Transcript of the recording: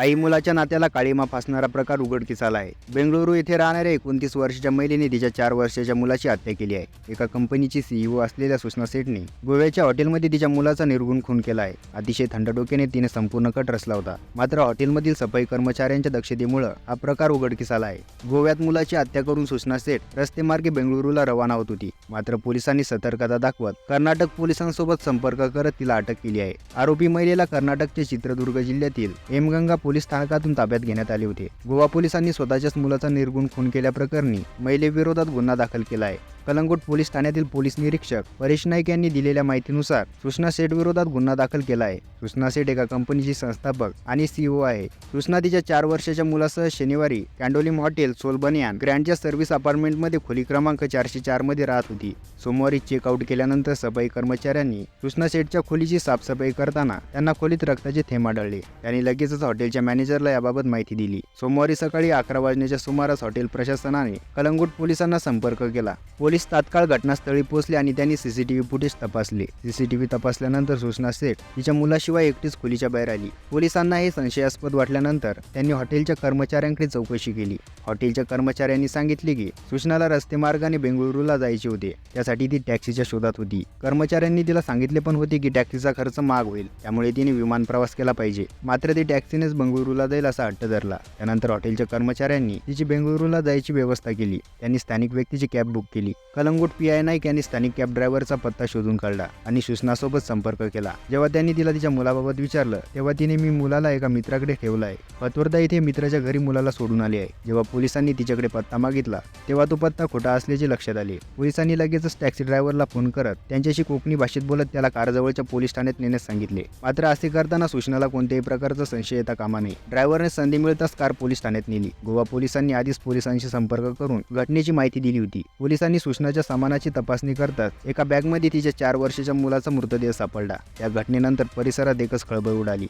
आई मुलाच्या नात्याला काळीमा फासणारा प्रकार उघडकीस आला आहे. बेंगळुरू येथे राहणाऱ्या एकोणतीस वर्षाच्या महिलेने तिच्या चार वर्षाच्या मुलाची हत्या केली आहे. एका कंपनीची सीईओ असलेल्या सुषमा सेठने गोव्याच्या हॉटेलमध्ये तिच्या मुलाचा निर्गुण खून केला आहे. अतिशय थंड डोक्याने तिने संपूर्ण कट रचला होता. मात्र हॉटेलमधील सफाई कर्मचाऱ्यांच्या दक्षतेमुळे हा प्रकार उघडकीस आला आहे. गोव्यात मुलाची हत्या करून सुषमा सेठ रस्तेमार्गे बेंगळुरूला रवाना होत होती. मात्र पोलिसांनी सतर्कता दाखवत कर्नाटक पोलिसांसोबत संपर्क करत तिला अटक केली आहे. आरोपी महिलेला कर्नाटकचे चित्रदुर्ग जिल्ह्यातील एमगंगा पोलीस स्थानकातून ताब्यात घेण्यात आले होते. गोवा पोलिसांनी स्वतःच्याच मुलाचा निर्गुण खून केल्याप्रकरणी महिलेविरोधात गुन्हा दाखल केला आहे. कलंगूट पोलीस ठाण्यातील पोलीस निरीक्षक परेश नाईक यांनी दिलेल्या माहितीनुसार कृष्णा शेठ विरोधात गुन्हा दाखल केला आहे. कृष्णा शेठ एका कंपनीची संस्थापक आणि सीईओ आहे. कृष्णा तिच्या चार वर्षाच्या मुलासह शनिवारी कॅन्डोलिम हॉटेल सोलबनियान ग्रँडच्या सर्व्हिस अपार्टमेंटमध्ये खोली क्रमांक चारशे चारमध्ये राहत होती. सोमवारी चेकआउट केल्यानंतर सफाई कर्मचाऱ्यांनी कृष्णा सेठच्या खोलीची साफसफाई करताना त्यांना खोलीत रक्ताचे थेंब आढळले. त्यांनी लगेचच हॉटेलच्या मॅनेजरला याबाबत माहिती दिली. सोमवारी सकाळी अकरा वाजण्याच्या सुमारास हॉटेल प्रशासनाने कलंगूट पोलिसांना संपर्क केला. पोलीस तात्काळ घटनास्थळी पोहोचले आणि त्यांनी सीसीटीव्ही फुटेज तपासले. सीसीटीव्ही तपासल्यानंतर सुषना सेठ तिच्या मुलाशिवाय एकटीच खोलीच्या बाहेर आली. पोलिसांना हे संशयास्पद वाटल्यानंतर त्यांनी हॉटेलच्या कर्मचाऱ्यांकडे चौकशी केली. हॉटेलच्या कर्मचाऱ्यांनी सांगितले की सूचनाला रस्ते मार्गाने बेंगळुरूला जायचे होते. त्यासाठी ती टॅक्सीच्या शोधात होती. कर्मचाऱ्यांनी तिला सांगितले पण होते की टॅक्सीचा खर्च महाग होईल. त्यामुळे तिने विमान प्रवास केला पाहिजे. मात्र ती टॅक्सीनेच बेंगळुरूला जाईल असा हट्ट धरला. त्यानंतर हॉटेलच्या कर्मचाऱ्यांनी तिची बेंगळुरूला जायची व्यवस्था केली. त्यांनी स्थानिक व्यक्तीची कॅब बुक केली. कलंगूट पी आय नाईक यांनी स्थानिक कॅब ड्रायव्हरचा पत्ता शोधून काढला आणि सुषणासोबत संपर्क केला. जेव्हा त्यांनी तिला तिच्या मुलाबाबत विचारलं तेव्हा तिने मी मुलाला एका मित्राकडे ठेवला आहे. पतवर्धा येथे मित्राच्या घरी मुलाला सोडून आले आहे. जेव्हा पोलिसांनी तिच्याकडे पत्ता मागितला तेव्हा तो पत्ता खोटा असल्याचे लक्षात आले. पोलिसांनी लगेचच टॅक्सी ड्रायव्हरला फोन करत त्यांच्याशी कोकणी भाषेत बोलत त्याला कारजवळच्या पोलीस ठाण्यात नेण्यास सांगितले. मात्र असे करताना सूचनाला कोणत्याही प्रकारचा संशय येता कामा नये. ड्रायव्हरने संधी मिळताच कार पोलीस ठाण्यात नेली. गोवा पोलिसांनी आधीच पोलिसांशी संपर्क करून घटनेची माहिती दिली होती. पोलिसांनी कृष्णाच्या सामानाची तपासणी करतात. एका बॅगमध्ये तिच्या चार वर्षाच्या मुलाचा मृतदेह सापडला. या घटनेनंतर परिसरात एकच खळबळ उडाली.